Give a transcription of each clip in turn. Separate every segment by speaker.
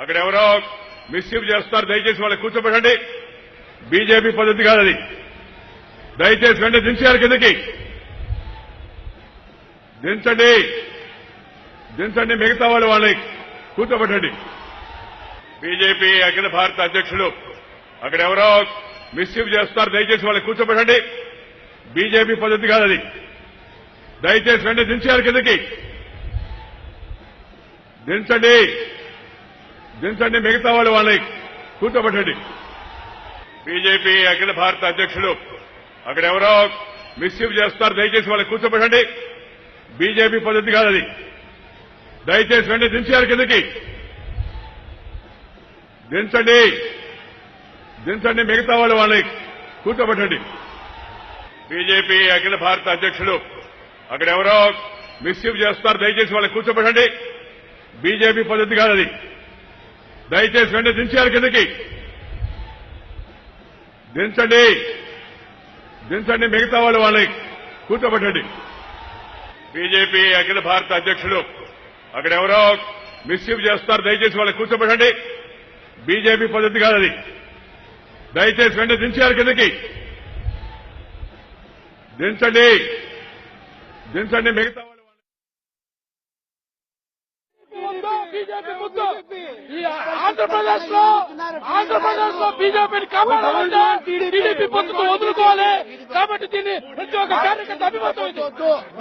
Speaker 1: అక్కడ ఎవరో మిస్యూజ్ చేస్తారు దయచేసి వాళ్ళకి కూర్చోబెట్టండి. బీజేపీ పద్ధతి కాదు అది దయచేసి వెంటనే దించారు కిందకి. దించండి. దించండి మిగతా వాళ్ళు వాళ్ళని కూర్చోబెట్టండి. బీజేపీ అఖిల భారత అధ్యక్షులు అక్కడ ఎవరో మిస్యూజ్ చేస్తారు దయచేసి వాళ్ళకి కూర్చోబెట్టండి. బీజేపీ పద్ధతి కాదు అది దయచేసి వెంటనే దించారు కిందకి. దించండి. దించండి మిగతా వాళ్ళు వాళ్ళని కూర్చోబెట్టండి. బీజేపీ అఖిల భారత అధ్యక్షులు అక్కడెవరో మిస్యూజ్ చేస్తారు దయచేసి వాళ్ళకి కూర్చోబెట్టండి. బీజేపీ పద్ధతి కాదు అది. దయచేసి వెంటనే దించారు కిందకి. దించండి. దించండి మిగతా వాళ్ళు వాళ్ళని కూర్చోబెట్టండి. బీజేపీ అఖిల భారత అధ్యక్షులు అక్కడెవరో మిస్యూజ్ చేస్తారు దయచేసి వాళ్ళకి కూర్చోబెట్టండి. బీజేపీ పద్ధతి కాదు అది. దయచేసి వెంటనే దించారు కిందకి. దించండి. దించండి మిగతా వాళ్ళు వాళ్ళని. కూర్చోబెట్టండి. బీజేపీ అఖిల భారత అధ్యక్షుడు అక్కడెవరో మిస్యూజ్ చేస్తారు. దయచేసి వాళ్ళకి కూర్చోబెట్టండి. బీజేపీ పద్ధతి కాదు అది. దయచేసి వెంటనే దించారు కిందకి. దించండి. దించండి మిగతా
Speaker 2: బీజేపీ ముందు ఈ ఆంధ్రప్రదేశ్లో ఆంధ్రప్రదేశ్లో బీజేపీని కాపాడాలంటే టీడీపీ పొత్తుకు వదులుకోవాలి. కాబట్టి దీన్ని ప్రతి ఒక్క కార్యకర్త అభిమతం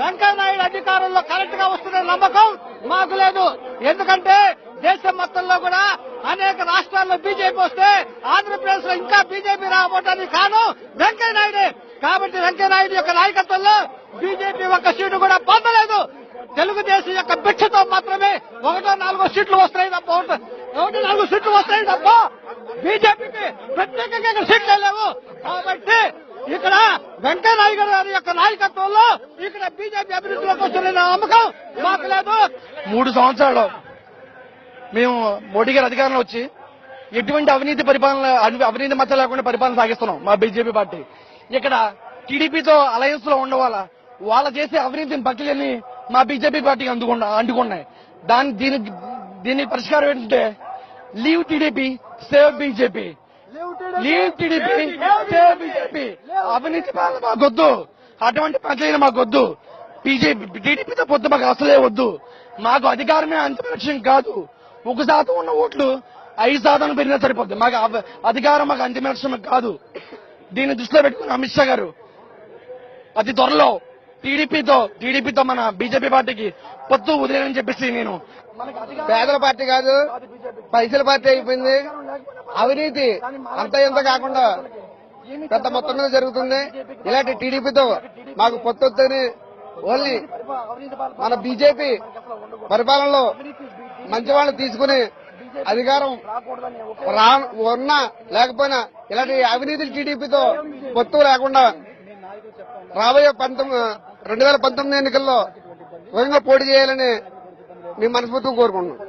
Speaker 3: వెంకయ్య నాయుడు అధికారంలో కరెక్ట్గా వస్తున్న నమ్మకం మాకు లేదు. ఎందుకంటే దేశం మొత్తంలో కూడా అనేక రాష్ట్రాల్లో బీజేపీ వస్తే ఆంధ్రప్రదేశ్లో ఇంకా బీజేపీ రాబోటానికి కారణం వెంకయ్య నాయుడే కాబట్టి వెంకయ్య నాయుడు యొక్క నాయకత్వంలో బీజేపీ ఒక్క సీటు కూడా పొందలేదు. తెలుగుదేశం యొక్క భిక్షతో మాత్రమే ఒకటో నాలుగో సీట్లు వస్తాయి తప్ప ఒకటో ఒకటి నాలుగు సీట్లు వస్తాయి తప్ప బీజేపీకి ప్రత్యేకంగా ఇక్కడ సీట్లు లేవు. కాబట్టి ఇక్కడ వెంకయ్య నాయుడు గారి యొక్క నాయకత్వంలో ఇక్కడ బీజేపీ అభివృద్ధిలోకి వస్తున్న నమ్మకం మాకు లేదు.
Speaker 4: మూడు సంవత్సరాలు మేము మోడీ గారి అధికారంలో వచ్చి ఎటువంటి అవినీతి పరిపాలన అవినీతి మచ్చ లేకుండా పరిపాలన సాగిస్తున్నాం మా బీజేపీ పార్టీ. ఇక్కడ టీడీపీతో అలయన్స్లో ఉండవాల? వాళ్ళ చేసే అవినీతిని బకిలని మా బీజేపీ పార్టీకి అందుకున్నా అంటుకున్నాయి. దాని దీనికి దీనికి పరిష్కారం ఏంటంటే leave TDP save BJP. Leave TDP save BJP. అవినీతి పాలన మాకొద్దు. అటువంటి పంచాయతీ మాకొద్దు. బీజేపీ టీడీపీతో పొత్తు మాకు అసలే వద్దు. మాకు అధికారమే అంతిమ లక్ష్యం కాదు. ఒక శాతం ఉన్న ఓట్లు ఐదు శాతం పెరిగినా సరిపోద్ది. మాకు అధికారం మాకు అంతిమ లక్ష్యం కాదు. దీన్ని దృష్టిలో పెట్టుకుని అమిత్ షా గారు అతి త్వరలో టీడీపీతో టీడీపీతో మన బీజేపీ పార్టీకి పొత్తు వదిలేనని చెప్పేసి నేను
Speaker 3: పేదల పార్టీ కాదు పైసల పార్టీ అయిపోయింది. అవినీతి అంత ఇంత కాకుండా పెద్ద మొత్తం మీద జరుగుతుంది. ఇలాంటి టీడీపీతో మాకు పొత్తు వద్దని ఓన్లీ మన బీజేపీ పరిపాలనలో మంచి వాళ్ళు తీసుకుని అధికారం రా ఉన్నా లేకపోయినా ఇలాంటి అవినీతి టీడీపీతో పొత్తు లేకుండా రాబోయే పంతొమ్మిది రెండు వేల పంతొమ్మిది ఎన్నికల్లో స్వయంగా పోటీ చేయాలని మేము మనస్ఫూర్తిగా కోరుకుంటున్నాం.